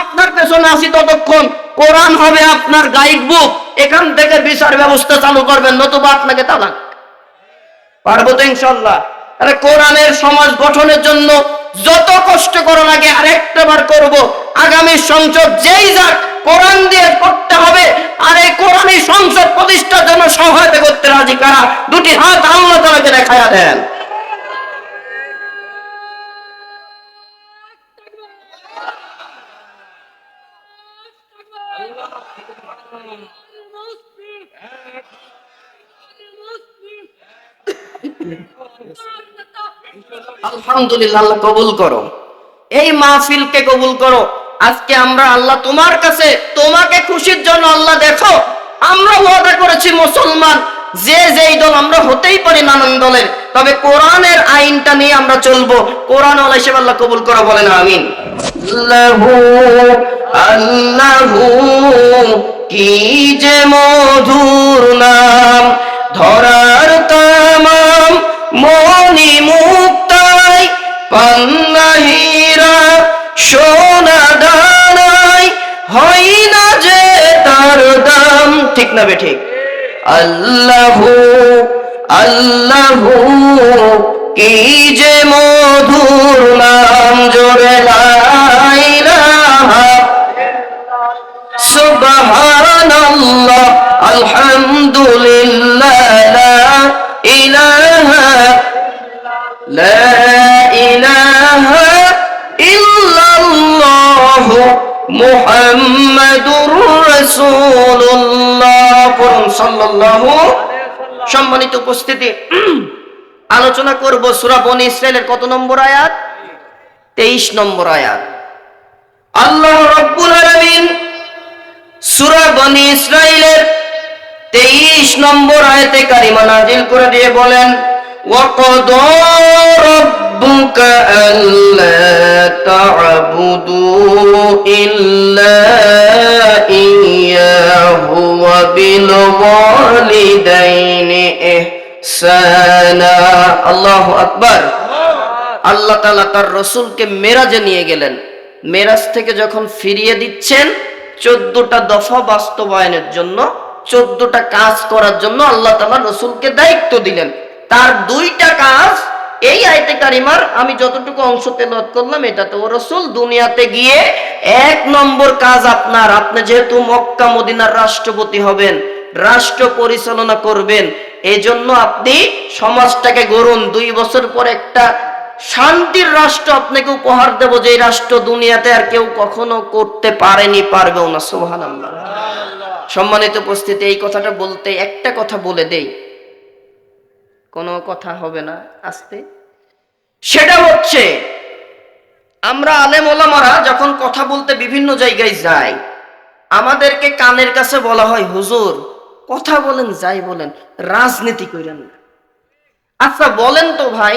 আপনার পেছনে আসি ততক্ষণ। কোরআন হবে আপনার গাইড বুক এখান থেকে বিচার ব্যবস্থা চালু করবেন, নতুবা আপনাকে তালাক। পারব তো ইনশাল্লাহ আরে কোরআনের সমাজ গঠনের জন্য যত কষ্ট করা লাগে আরেকটা বার করব। আগামী সংসদ যেই যাক, কোরআন দিয়ে করতে হবে। আর এই কোরআনী সংসদ প্রতিষ্ঠার জন্য সহায়তা করতে রাজি কারা? দুটি হাত আল্লাহ তালাকে দেখায়া দেন। আলহামদুলিল্লাহ, আল্লাহ কবুল করো। এই মাহফিলকে কবুল করো। আজকে আমরা আল্লাহ তোমার কাছে, তোমাকে খুশির জন্য আল্লাহ দেখো, আমরা ওয়াদা করেছি মুসলমান, যে যেই দল, আমরা হতেই পারি নানান দলের। তবে কোরআনের আইনটা নিয়ে আমরা চলবো। কোরআন হিসেবে আল্লাহ কবুল করো, বলেন আমিন। কি যে মধুর নাম, ধরার তামাম মনি মুক্তাই, পান্নাহিরা সোনা দানাই, হয় না যে তার দাম। ঠিক না বে ঠিক? আল্লাহু আল্লাহু, কি যে মধুর নাম জোরে সুবহানাল্লাহ, আলহামদুলিল্লাহ, লা ইলাহা সম্মানিত উপস্থিতি আলোচনা করব সূরা বনি ইসরাইলের কত নম্বর আয়াত? 23 নম্বর আয়াত। আল্লাহ রাব্বুল আলামিন সূরা বনি ইসরাইলের 23 নম্বর আয়াতে কারিমা নাজিল করে দিয়ে বলেন وَقَضَى رَبُّكَ أَلَّا تَعْبُدُوا إِلَّا إِيَّاهُ وَبِالْوَالِدَيْنِ إِحْسَانًا আল্লাহু আকবার আল্লাহ তাআলা তার রসুলকে মেরাজে নিয়ে গেলেন মেরাজ থেকে যখন ফিরিয়ে দিচ্ছেন চোদ্দটা দফা বাস্তবায়নের জন্য চোদ্দটা কাজ করার জন্য আল্লাহ তাআলা রসুলকে দায়িত্ব দিলেন তার দুইটা কাজ, এই আয়তে কারিমার আমি যতটুকু অংশ তেলাওয়াত করলাম, এটা তো রসুল দুনিয়াতে গিয়ে এক নম্বর কাজ আপনার। আপনি যেহেতু মক্কা, মদিনার রাষ্ট্রপতি হবেন, রাষ্ট্র পরিচালনা করবেন, এজন্য আপনি সমাজটাকে গড়ুন। দুই বছর পর একটা শান্তির রাষ্ট্র আপনাকে উপহার দেব যে রাষ্ট্র দুনিয়াতে আর কেউ কখনো করতে পারেনি, পারবেও না সোহান সম্মানিত উপস্থিতি, এই কথাটা বলতে একটা কথা বলে দেই। কোনো কথা হবে না আস্তে। সেটা হচ্ছে, আমরা আলেম ওলামারা যখন কথা বলতে বিভিন্ন জায়গায় যাই, আমাদেরকে কানের কাছে বলা হয়, হুজুর, কথা বলেন, যাই বলেন, রাজনীতি করেন না। আচ্ছা বলেন তো ভাই,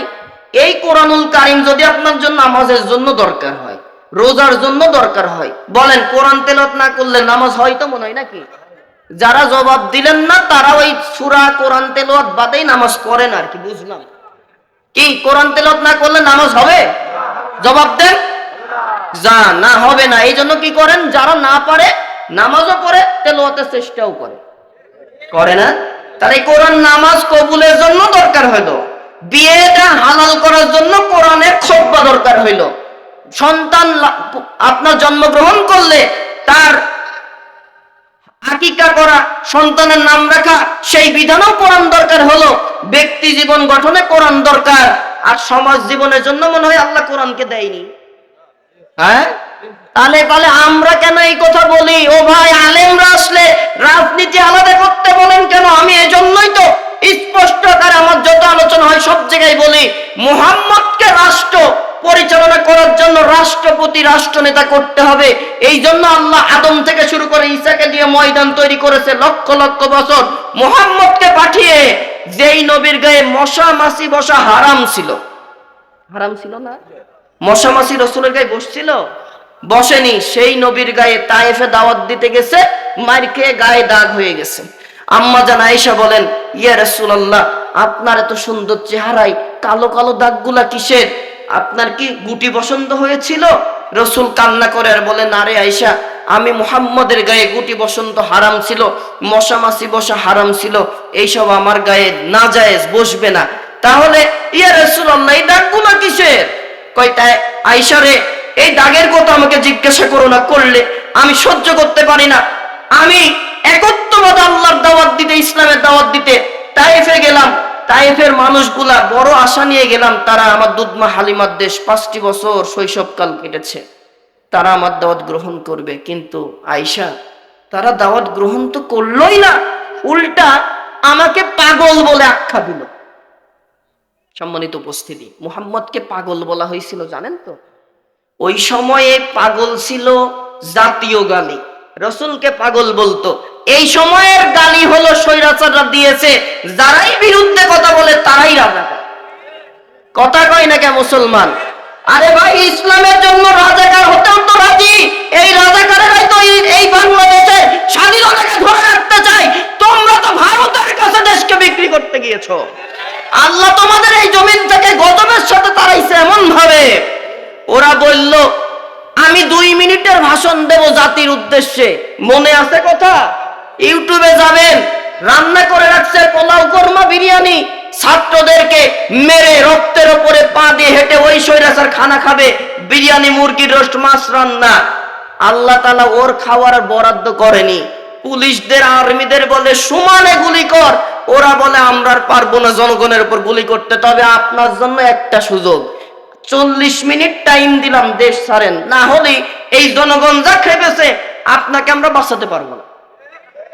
এই কোরআনুল কারিম যদি আপনার জন্য নামাজের জন্য দরকার হয়, রোজার জন্য দরকার হয়, বলেন কোরআন তেলত না করলে নামাজ হয় তো মনে হয় নাকি? যারা জবাব দিলেন না, তারা ওই সুরা কোরআন তেলাওয়াত বাদেই নামাজ পড়েন আর কি, বুঝলাম। কি, কোরআন তেলাওয়াত না করলে নামাজ হবে? জবাব দেন। যা না হবে না, এই জন্য কি করেন? যারা না পারে, নামাজও পড়ে তেলাওয়াতের চেষ্টাও করে। করে না? তার এই কোরআন নামাজ কবুলের জন্য দরকার হইল। বিয়েটা হালাল করার জন্য কোরআনের খোব্বা দরকার হইল। সন্তান আপনার জন্মগ্রহণ করলে তার আকিকা করা, সন্তানের নাম রাখা, সেই বিধানও কোরআন দরকার হলো। ব্যক্তি জীবন গঠনে কোরআন দরকার। আর সমাজ জীবনের জন্য মনে হয় আল্লাহ কোরআনকে দেয়নি। হ্যাঁ? তাহলে তাহলে আমরা কেন এই কথা বলি? ও ভাই, আলেমরা আসলে রাজনীতি আলাদা করতে বলেন কেন? আমি এজন্যই তো স্পষ্ট আকারে আমার যত আলোচনা হয় সব জায়গায় বলি। মুহাম্মদকে রাষ্ট্র পরিচালনা জন্য রাষ্ট্রপতি, রাষ্ট্রনেতা করতে হবে। এই জন্য আল্লাহ আদম থেকে শুরু করে ঈসাকে দিয়ে ময়দান তৈরি করেছে লক্ষ লক্ষ বছর। মুহাম্মদকে পাঠিয়ে যেই নবীর গায়ে মশা, মাছি, বসা হারাম ছিল। হারাম ছিল না? মশা, মাছি রসুলের গায়ে বসছিল? বসেনি। সেই নবীর গায়ে তায়েফে দাওয়াত দিতে গেছে মার খেয়ে গায়ে দাগ হয়ে গেছে। আম্মা জান আয়েশা বলেন, ইয়া রাসূলুল্লাহ, আপনার এত সুন্দর চেহারায় কালো কালো দাগগুলা কিসের? আপনার কি গুটি বসন্ত হয়েছিল? রসুল কান্না করে আর বলে নারে আইসা আমি মুহাম্মদের গায়ে গুটি বসন্ত হারাম ছিল, মশা মাছি বসা হারাম ছিল, এইসব আমার গায়ে না জায়েজ বসবে না। তাহলে ইয়া রসুল আল্লাহ এই দাগগুলো কিসের? কয় তাই আয়সা রে, এই দাগের কথা আমাকে জিজ্ঞাসা করো না, করলে আমি সহ্য করতে পারি না। আমি একত্ববাদ আল্লাহর দাওয়াত দিতে, ইসলামের দাওয়াত দিতে, তাইফে গেলাম তাইফের মানুষগুলা বড় আশা নিয়ে গেলাম, তারা আমার দুধমা হালিমার দেশ পাঁচটি বছর শৈশবকাল কেটেছে। তারা আমার দাওয়াত গ্রহণ করবে। কিন্তু আয়সা তারা দাওয়াত গ্রহণ তো করলোই না, উল্টা আমাকে পাগল বলে আখ্যা দিল। সম্মানিত উপস্থিতি, মুহাম্মদকে পাগল বলা হয়েছিল, জানেন তো? ওই সময়ে পাগল ছিল জাতীয় গালি। রসুলকে পাগল বলতো এই সময়ের গালি হলো স্বৈরাচাররা দিয়েছে, যারাই বিরুদ্ধে কথা বলে তারাই রাজাকার কথা কয় না কে মুসলমান? আরে ভাই, ইসলামের জন্য রাজাকার হতেও তো রাজি। এই রাজাকারেরাই তো এই- বাংলাদেশে স্বাধীনতাকে ধরে রাখতে চাই তোমরা তো ভারতের কাছে দেশকে বিক্রি করতে গিয়েছো। আল্লাহ তোমাদের এই জমিন থেকে গজবের সাথে তারাইছে এমন ভাবে ওরা বলল, আমি দুই মিনিটের ভাষণ দেব জাতির উদ্দেশ্যে। মনে আছে কথা? ইউটিউবে যাবেন, রান্না করে রাখছে পোলাও কর্মা বিরিয়ানি, ছাত্রদেরকে মেরে রক্তের ওপরে পা দিয়ে হেঁটে ওই সৈরাচার খানা খাবে, বিরিয়ানি, মুরগির রোস্ট, মাছ রান্না। আল্লাহ তালা ওর খাওয়ার বরাদ্দ করেনি। পুলিশদের, আর্মিদের বলে, সমানে গুলি কর। ওরা বলে, আমরা পারব না জনগণের উপর গুলি করতে। তবে আপনার জন্য একটা সুযোগ। চল্লিশ মিনিট টাইম দিলাম, দেশ ছাড়েন। না হলে এই জনগণ যা খেপেছে, আপনাকে আমরা বাঁচাতে পারব না অমাকারু অমাকার আল্লাহ আল্লাহু খায়রুল মাকিরিন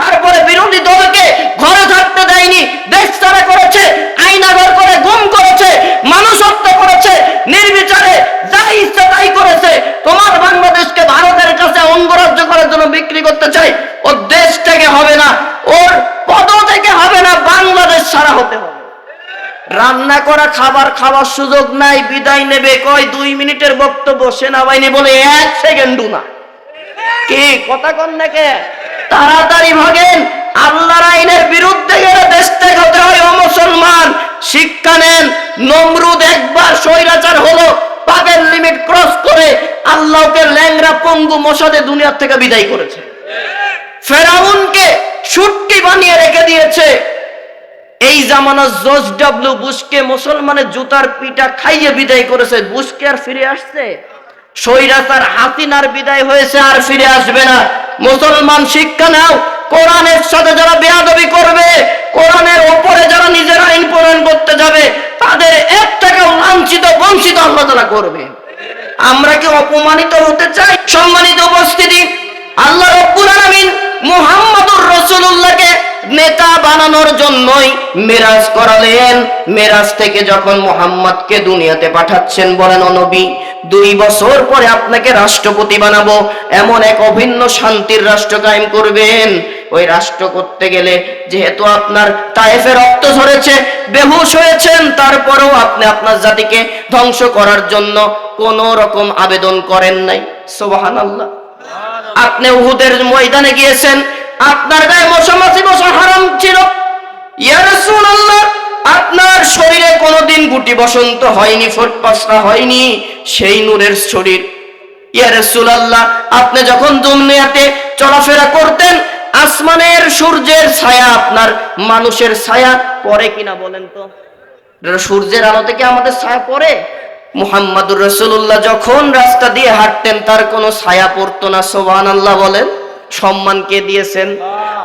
তারপরে বিরোধী দলকে ঘরে থাকতে দেয়নি, দেশ ছাড়া করেছে, আইনাগর করে গুম করেছে মানুষ হত্যা করেছে, নির্বিচারে যা ইচ্ছা তাই করেছে। তোমার বাংলাদেশকে ভারতের কাছে অঙ্গরাজ্য করার জন্য বিক্রি করতে চাই, ও দেশ থেকে হবে না, ওর পদ থেকে হবে না, বাংলাদেশ ছাড়া হতে হবে। রান্না করা, খাবার খাওয়ার সুযোগ নাই, বিদায় নেবে, কয় দুই মিনিটের বক্তব্য সেনাবাহিনী বলে এক সেকেন্ডও না। কি? কথা কন নাকি তাড়াতাড়ি ভাগেন। আল্লাহর আইনের বিরুদ্ধে গেলে দেশ ত্যাগ হতে হয়, ও মুসলমান, শিক্ষা নেন। নমরুদ একবার স্বৈরাচার হলো পাপের লিমিট ক্রস করে আল্লাহকে ল্যাংরা পঙ্গু মশাদে দুনিয়ার থেকে বিদায় করেছে। ফেরাউনকে সুটকি বানিয়ে রেখে দিয়েছে। এই জামানা জর্জ ডাব্লিউ বুশকে মুসলমানের জুতার পিটা খাইয়ে বিদায় করেছে। বুশকে আর ফিরে আসছে? সৈরাচার হাসিনার বিদায় হয়েছে আর ফিরে আসবে না। মুসলমান শিক্ষা নাও, কোরআনের সাথে যারা বেয়াদবি করবে, কোরআনের ওপরে যারা নিজের আইন প্রণয়ন করতে যাবে, তাদের এক টাকাও লাঞ্ছিত, বঞ্চিত আল্লাহ তাআলা করবে। আমরা কি অপমানিত হতে চাই? সম্মানিত উপস্থিতি, আল্লাহ রব্বুল আলামিন মুহাম্মদুর রাসূলুল্লাহকে নেতা বানানোর জন্যই মেরাজ করালেন। মেরাজ থেকে যখন মুহাম্মদকে দুনিয়াতে পাঠাচ্ছেন বলেন, ও নবী দুই বছর পরে আপনাকে রাষ্ট্রপতি বানাবো। এমন এক অভিন্ন শান্তির রাষ্ট্র কায়েম করবেন। ওই রাষ্ট্র করতে গেলে যেহেতু আপনার তায়েফে রক্ত ঝরেছে, বেহুশ হয়েছেন, তারপরেও আপনি আপনার জাতিকে ধ্বংস করার জন্য কোন রকম আবেদন করেন নাই। সুবহানাল্লাহ। আপনি উহুদের ময়দানে গিয়েছেন, আপনার গায়ে মশা মশামাছি বসা হারাম ছিল। ইয়া রাসূলুল্লাহ আপনার শরীরে কোনোদিন গুটি বসন্ত হয়নি ফোট পাসরা হয়নি সেই নূরের শরীর। ইয়া রাসূলুল্লাহ আপনি যখন দুনিয়াতে চলাফেরা করতেন আসমানের সূর্যের ছায়া আপনার মানুষের ছায়া পড়ে কিনা বলেন তো? সূর্যের আলো থেকে আমাদের ছায়া পড়ে? মুহাম্মাদুর রাসূলুল্লাহ যখন রাস্তা দিয়ে হাঁটতেন তার কোনো ছায়া পড়তো না সুবহানাল্লাহ বলেন। সম্মান কে দিয়েছেন?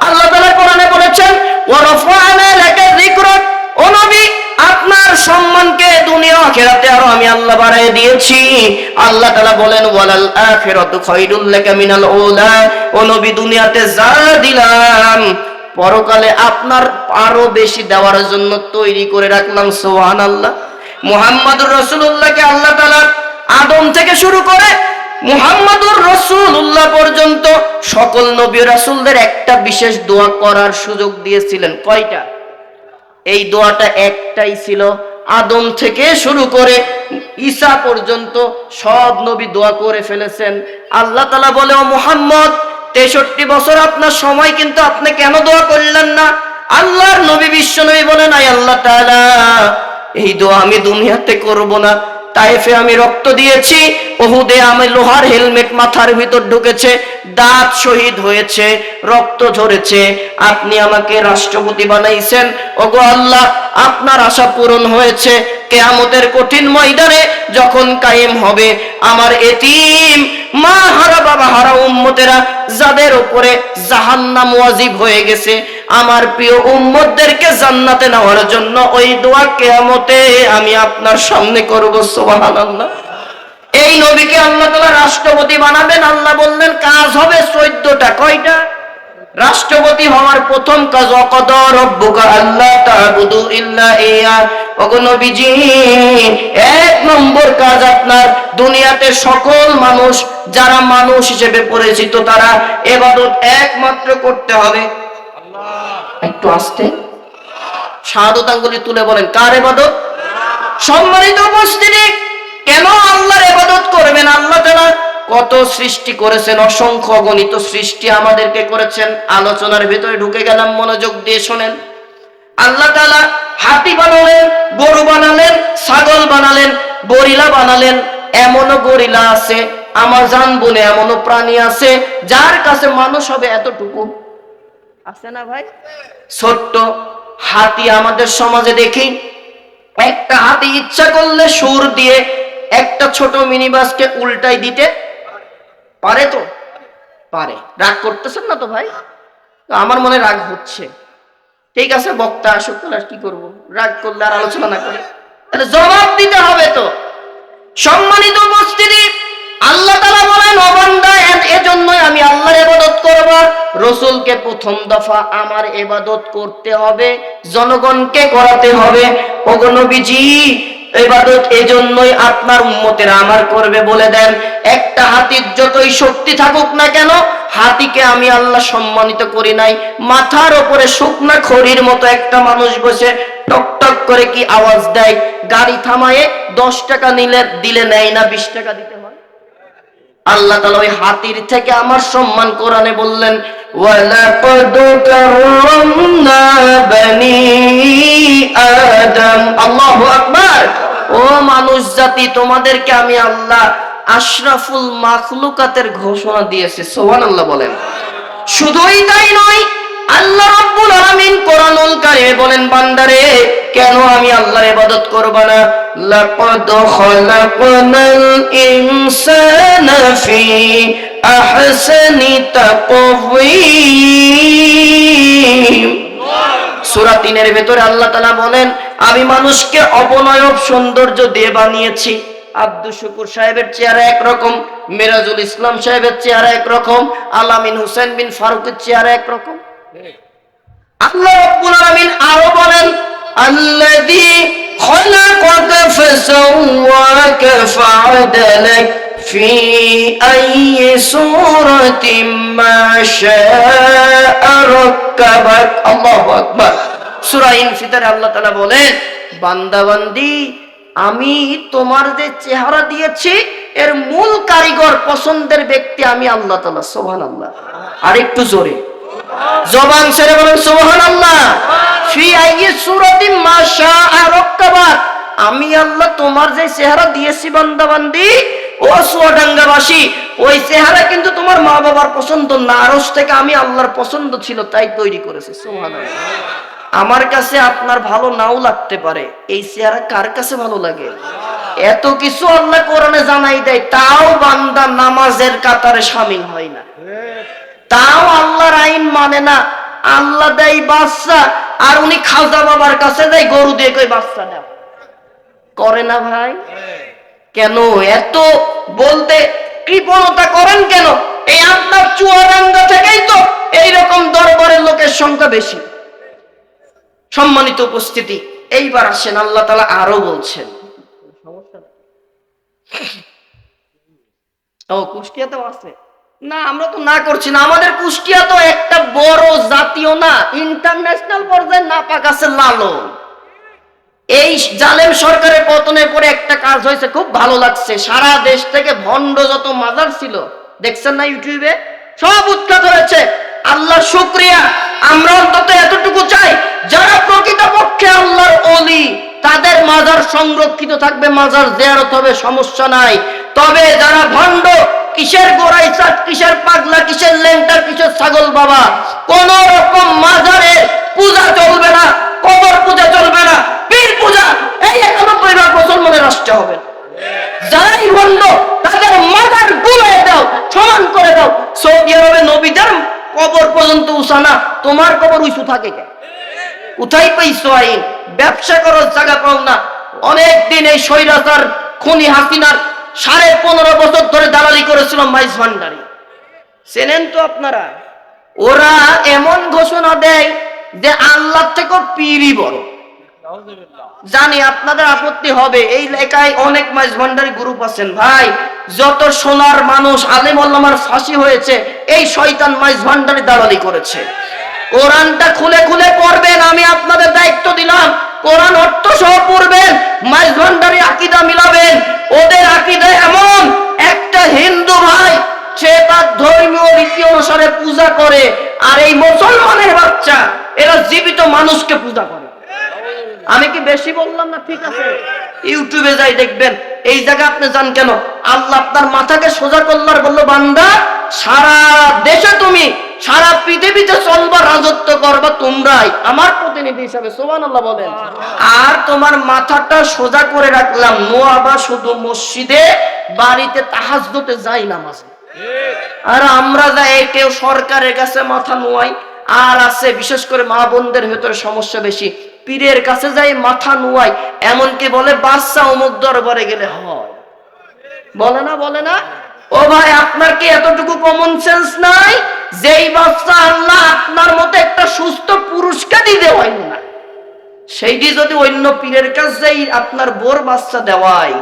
আল্লাহ। তাআলা কোরআনে বলেছেন ওয়া রাফা'না লাকা যিকরাক। আপনার সম্মানকে দুনিয়া আরও আমি আল্লাহ বাড়ায় দিয়েছি। আল্লাহ বলেন, ওয়ালাল মিনাল ও নবী, দুনিয়াতে যা দিলাম, পরকালে আপনার আরও বেশি দেওয়ার জন্য তৈরি করে রাখলাম, সুবহানাল্লাহ। মুহাম্মাদুর রাসূলুল্লাহকে আল্লাহ তাআলা আদম থেকে শুরু করে মুহাম্মাদুর রাসূলুল্লাহ পর্যন্ত সকল নবী রাসূলদের একটা বিশেষ দোয়া করার সুযোগ দিয়েছিলেন। কয়টা? এই দোয়াটা একটাই ছিল, আদম থেকে শুরু করে ঈসা পর্যন্ত সব নবী দোয়া করে ফেলেছেন। আল্লাহ তালা বলে, ও মোহাম্মদ, তেষট্টি বছর আপনার সময় কিন্তু আপনি কেন দোয়া করলেন না? আল্লাহর নবী বিশ্ব নবী বলেন আই আল্লাহ তাআলা, এই দোয়া আমি দুনিয়াতে করব না। তাইফে আমি রক্ত দিয়েছি, ওহুদে আমি লোহার হেলমেট মাথার ভিতর ঢুকেছে, দাঁত শহীদ হয়েছে, রক্ত ঝরেছে। আপনি আমাকে রাষ্ট্রপতি বানাইছেন। ওগো আল্লাহ, আপনার আশা পূরণ হয়েছে। কেয়ামতের কঠিন ময়দানে যখন কায়েম হবে, আমার এতিম মা হারা, বাবা হারা উম্মতেরা যাদের উপরে জাহান্নাম ওয়াজিব হয়ে গেছে, আমার প্রিয় উম্মতদেরকে জান্নাতে নেওয়ার জন্য ওই দোয়া কেয়ামতে আমি আপনার সামনে করব, সুবহানাল্লাহ। এই নবীকে আল্লাহ তাআলা রাষ্ট্রপতি বানাবেন আল্লাহ বললেন কাজ হবে চোদ্দটা। কয়টা? রাষ্ট্রপতি হওয়ার প্রথম কাজ অকদ রব্বুকা আল্লাহ তাবুদু ইল্লা ইয়া। ওগো নবীজি এক নম্বর কাজ আপনার দুনিয়াতে সকল মানুষ যারা মানুষ হিসেবে পরিচিত তারা এবাদত একমাত্র করতে হবে। একটু আস্তে। শাহাদত আঙ্গুলি তুলে বলেন কার এবাদত? সম্মানিত উপস্থিতি কেন আল্লাহর এবাদত করবেন? আল্লাহ তাআলা কত সৃষ্টি করেছেন, অসংখ্য গণিত সৃষ্টি আমাদেরকে করেছেন। আলোচনার ভিতরে ঢুকে গেলাম, মনোযোগ দিয়ে শোনেন। আল্লাহ তাআলা হাতি বানালেন, গরু বানালেন, ছাগল বানালেন, গরিলা বানালেন। এমনও গরিলা আছে আমাজন বলে এমনও প্রাণী আছে, যার কাছে মানুষ হবে এতটুকু। আছে না ভাই? ছোট্ট হাতি আমাদের সমাজে দেখি, একটা হাতি ইচ্ছা করলে সুর দিয়ে একটা ছোট মিনি বাসকে উল্টাই দিতে পারে তো? পারে। রাগ করতেছেন না তো ভাই? আমার মনে রাগ হচ্ছে। ঠিক আছে, বক্তা আসুক, তাহলে আর কি করব? রাগ করলে আর আলোচনা না করে। তাহলে জবাব দিতে হবে তো। সম্মানিত উপস্থিতি, আল্লাহ তালা বলেন, অবান্দা এজন্যই আমি আল্লাহর এবাদত করব। রসুলকে প্রথম দফা আমার এবাদত করতে হবে, জনগণকে করাতে হবে। ওগো নবীজি এবাদত এজন্যই আপনার উম্মতেরা আমার করবে বলে দেন। একটা হাতির যতই শক্তি থাকুক না কেন, হাতিকে আমি আল্লাহ সম্মানিত করি নাই। মাথার ওপরে শুকনা খড়ির মতো একটা মানুষ বসে টক টক করে কি আওয়াজ দেয়? গাড়ি থামায়ে দশ টাকা নিলে, দিলে নেয় না, বিশ টাকা দিতে আল্লাহ তালা ওই হাতির থেকে আমার সম্মান কোরআনে বললেন, ওয়ালাকাদ কাররামনা বানি জাতি তোমাদেরকে আমি আল্লাহ আশরাফুল মাখলুকাতের ঘোষণা দিয়েছে, সুবহানাল্লাহ বলেন। শুধুই তাই নয়, আল্লাহ রাব্বুল আলামিন বলেন, বান্দারে, কেন আমি আল্লাহর ইবাদত করব না? লাকাদ ইনসানা ফি আহসানি তাকওয়িম। সূরা 3 এর ভেতরে আল্লাহ তাআলা বলেন আমি মানুষকে অবনয়ব সৌন্দর্য দিয়ে বানিয়েছি। আব্দুল শুকুর সাহেবের চেহারা একরকম, মিরাজুল ইসলাম সাহেবের চেহারা একরকম, আলামিন হুসেন বিন ফারুকের চেহারা একরকম। আল্লাহ রাব্বুল আলামিন আরও বলেন, আল্লাযী খলাকাকা ফাসাওয়াকা ফাআদালাক ফি আইয়ি সূরাতিন মা শাআ রাক্কাবাক। আল্লাহু আকবার। আল্লাহ তাআলা বলেন বান্দা বান্দি আমি তোমার যে চেহারা দিয়েছি, এর মূল কারিগর পছন্দের ব্যক্তি আমি আল্লাহ তাআলা, সুবহানাল্লাহ। আর একটু জোরে। জবান ছেড়ে বলেন শাআ রাক্কাবাক আমি আল্লাহ তোমার যে চেহারা দিয়েছি, বান্দাবান্দি, ও চুয়াডাঙ্গাবাসী ওই চেহারা কিন্তু তোমার মা বাবার পছন্দ না। আরস থেকে আমি আল্লাহর পছন্দ ছিল, তাই তৈরি করেছে, সুবহানাল্লাহ। আমার কাছে আপনার ভালো নাও লাগতে পারে। এই চেহারা কার কাছে ভালো লাগে? এত কিছু আল্লাহ কোরআনে জানাই দেয়, তাও বান্দা নামাজের কাতারে শামিল হয় না। তাও আল্লাহর আইন মানে না, আল্লাহ দেয় বাচ্চা, আর উনি খাজা বাবার কাছে দেয়, গরু দিয়ে কই বাচ্চা নেও? করে না ভাই? কেন? এত বলতে কৃপণতা করেন কেন? এই আপনার চুয়াডাঙ্গা থেকেই তো এইরকম দরবারের লোকের সংখ্যা বেশি। সম্মানিত উপস্থিতি। এইবার আসেন আল্লাহ তালা আরও বলছেন। ও কুষ্টিয়াতেও আছে। না আমরা তো না করছি না। আমাদের কুষ্টিয়া তো একটা বড় জাতীয় না ইন্টারন্যাশনাল পর্যায়ে নাপাক আছে লালন। এই জালেম সরকারের পতনের পরে একটা কাজ হয়েছে খুব ভালো লাগছে। সারা দেশ থেকে ভণ্ড যত মাজার ছিল দেখছেন না ইউটিউবে? সব উৎখাত হয়েছে। আল্লাহ শুক্রিয়া। আমরা অন্তত এতটুকু চাই, যারা প্রকৃতপক্ষে আল্লাহর অলি তাদের মাজার সংরক্ষিত থাকবে, মাজার জেয়ারত হবে, সমস্যা নাই। তবে যারা ভণ্ড, কিসের গোড়াই চাট, কিসের পাগলা, কিসের লেন্টার কিসের ছাগল বাবা, কোন রকম মাজারে পূজা চলবে না, কবর পূজা চলবে না, পীর পূজা, এই একানব্বই ভাগ মুসলমানের রাষ্ট্র হবে। যারাই বলল তাদের মাজার গুলে দাও, সমান করে দাও। সৌদি আরবে নবীদের কবর পর্যন্ত উসানা তোমার কবর উঁচু থাকে কেন কোথায় পাইছো আইন, ব্যবসা করার জায়গা পাও না। অনেক দিন এই স্বৈরাচার খুনি হাসিনার সাড়ে পনেরো বছর ধরে দালালি করেছিল মাইজ ভান্ডারি। চেনেন তো আপনারা, ওরা এমন ঘোষণা দেয় যে আল্লাহ থেকে পিরি বড়। জানি আপনাদের আপত্তি হবে, এই লেখায় অনেক মাইজ ভান্ডারি গ্রুপ আছেন। ভাই যত সোনার মানুষ আলেম আল্লামার ফাঁসি হয়েছে, এই শয়তান মাইজ ভান্ডারি দালালি করেছে। কোরআনটা খুলে খুলে পড়বেন, আমি আপনাদের দায়িত্ব দিলাম। কোরআন অর্থ সহ পড়বেন, মাইজ ভান্ডারি আকিদা মিলাবেন। ওদের আকিদা এমন, একটা হিন্দু ভাই, সে তার ধর্মীয় রীতি অনুসারে পূজা করে, আর এই মুসলমানের বাচ্চা, এরা জীবিত মানুষকে পূজা করে। আমি কি বেশি বললাম না? ঠিক আছে। ইউটিউবে যাই দেখবেন এই জায়গা আপনি যান কেন? আল্লাহ আপনার মাথাকে সোজা করলার বলল, বান্দা, সারা দেশে তুমি, সারা পৃথিবীতে চলবা, রাজত্ব করবা তোমরাই। আমার প্রতিনিধি হিসাবে সোমান আল্লাহ বলেন। আর তোমার মাথাটা সোজা করে রাখলাম, নোয়াবা শুধু মসজিদে, বাড়িতে তাহাজতে যাই নামাজে। আর আমরা যাই, কেউ সরকারের কাছে মাথা নোয়াই, আর আছে, বিশেষ করে মা বোনদের ভেতরে সমস্যা বেশি। পীরের কাছে যাই মাথা নোয়াই, এমনকি বলে বাচ্চা অমুক দরবারে গেলে হয়। বলে না বলে না। ও ভাই, আপনার কি এতটুকু কমন সেন্স নাই যেই বাচ্চা আল্লাহ আপনার মতো একটা সুস্থ পুরুষকে দিতে হয় না? সেইটি যদি অন্য পীরের কাছে আপনার বোর বাচ্চা দেওয়াই,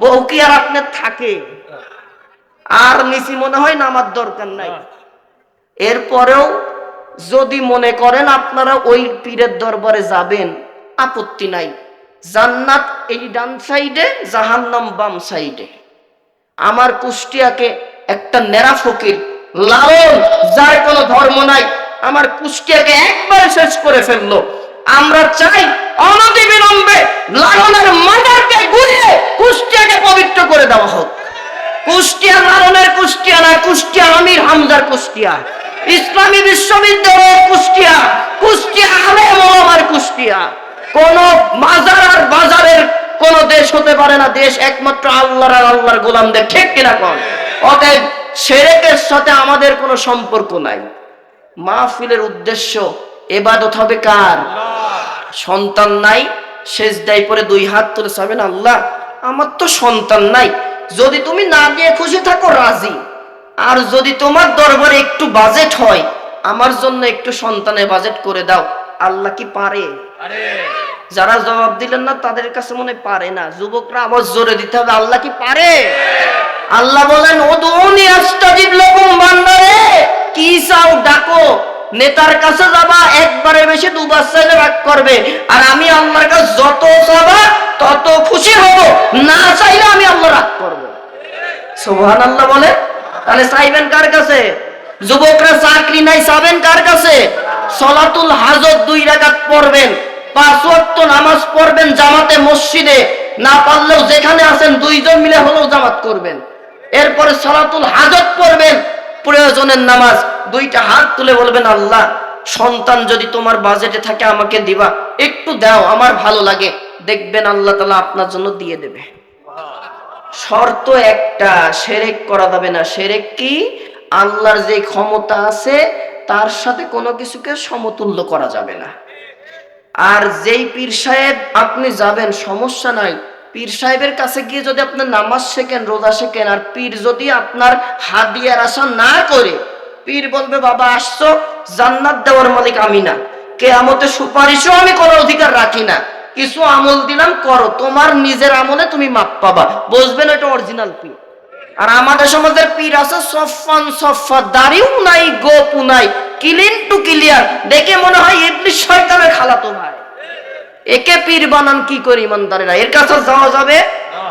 বউ কি আর আপনার থাকে? আর নিচি মনে হয় না আমার দরকার নাই। এরপরেও যদি মনে করেন আপনারা ওই পীরের দরবারে যাবেন, আপত্তি নাই। জান্নাত এই ডান সাইডে, জাহান্নাম বাম সাইডে। আমার কুষ্টিয়াকে একটা নেরা ফকির, লালন, যার কোনো ধর্ম নাই, আমার কুষ্টিয়াকে একবারে শেষ করে ফেলল। আমরা চাই অনতি বিলম্বে লালনের মাজারকে ঘুরিয়ে কুষ্টিয়াকে পবিত্র করে দেওয়া হোক। কুষ্টিয়া লালনের কুষ্টিয়া না, কুষ্টিয়া আমির হামজার কুষ্টিয়া। ইসলামী বিশ্ববিদ্যালয়ের কুষ্টিয়া। কুষ্টিয়া আলেম ওলামার কুষ্টিয়া। কোন মাজার আর বাজারের কোন দেশ হতে পারে না। দেশ একমাত্র আল্লাহর আর আল্লাহর গোলামদের। ঠিক কিনা কন? অতএব সেরেকের সাথে আমাদের কোনো সম্পর্ক নাই। মাহফিলের উদ্দেশ্য এবাদত হবে কার? সন্তান নাই শেষ দায় পরে দুই হাত তুলে চাবেন আল্লাহ? আমার তো সন্তান নাই। যদি তুমি না দিয়ে খুশি থাকো, রাজি। আর যদি তোমার দরবারে একটু বাজেট হয় আমার জন্য একটু সন্তানের বাজেট করে দাও। আল্লাহ কি পারে? যারা জবাব দিলেন না তাদের কাছে মনে পারে না। যুবকরা আবার জোরে দিতে হবে আল্লাহ কি পারে? আল্লাহ বলেন ওদুনি আস্তাজিব লকুম বান্দারে কি চাও ডাকো। নেতার কাছে যাবা একবারে বেশি দুবার চাইলে রাগ করবে। আর আমি আল্লাহর কাছে যত চাবা তত খুশি হব। না চাইলে আমি আল্লাহ রাগ করব। সুবহান আল্লাহ বলে তাহলে চাইবেন কার কাছে? যুবকরা চাকরি নাই চাবেন কার কাছে? সলাতুল হাজত দুই রাকাত পড়বেন, পাঁচ নামাজ পড়বেন জামাতে, মসজিদে, না পারলেও যেখানে আছেন দুইজন মিলে হলেও জামাত করবেন। এরপরে সলাতুল হাজত পড়বেন, প্রয়োজনের নামাজ, দুইটা হাত তুলে বলবেন, আল্লাহ, সন্তান যদি তোমার বাজেটে থাকে আমাকে দিবা, একটু দাও, আমার ভালো লাগে। দেখবেন আল্লাহ তালা আপনার জন্য দিয়ে দেবে। শর্ত একটা, সেরেক করা যাবে না। সেরেক কি? আল্লাহর যে ক্ষমতা আছে, তার সাথে কোনো কিছুকে সমতুল্য করা যাবে না। আর যেই পীর সাহেব, আপনি যাবেন, সমস্যা নাই। পীর সাহেবের কাছে গিয়ে যদি আপনি নামাজ শেখেন, রোজা শেখেন, আর পীর যদি আপনার হাদিয়ার আশা না করে, পীর বলবে, বাবা, আসছো, জান্নাত দেওয়ার মালিক আমি না। কেয়ামতে সুপারিশও আমি করার অধিকার রাখি না। কিছু আমল দিলাম, করো। তোমার নিজের আমলে তুমি মাপ পাবা। বুঝবেন এটা অরিজিনাল পীর। আর আমাদের সমাজের পীর আছে সফান সফা দাড়িও নাই, গোপু নাই ক্লিন টু ক্লিয়ার দেখে মনে হয় ইবলিশ শয়তানের খালাতো ভাই। একে পীর বানান, কি করে ইমানদারেরা? এর কাছে যাওয়া যাবে?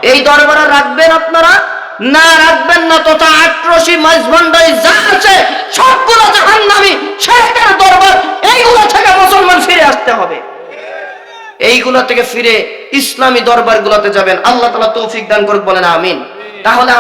এই দরবারে রাখবেন আপনারা? না রাখবেন না, তথা আট্রসি মাইজভান্ডারি যা আছে, সবগুলো জাহান্নামী শয়তানের দরবার, এইগুলো থেকে মুসলমান ফিরে আসতে হবে। এইগুলো থেকে ফিরে ইসলামী দরবার দরবারগুলোতে যাবেন। আল্লাহ তালা তৌফিক দান করুক, বলেন আমিন। তাহলে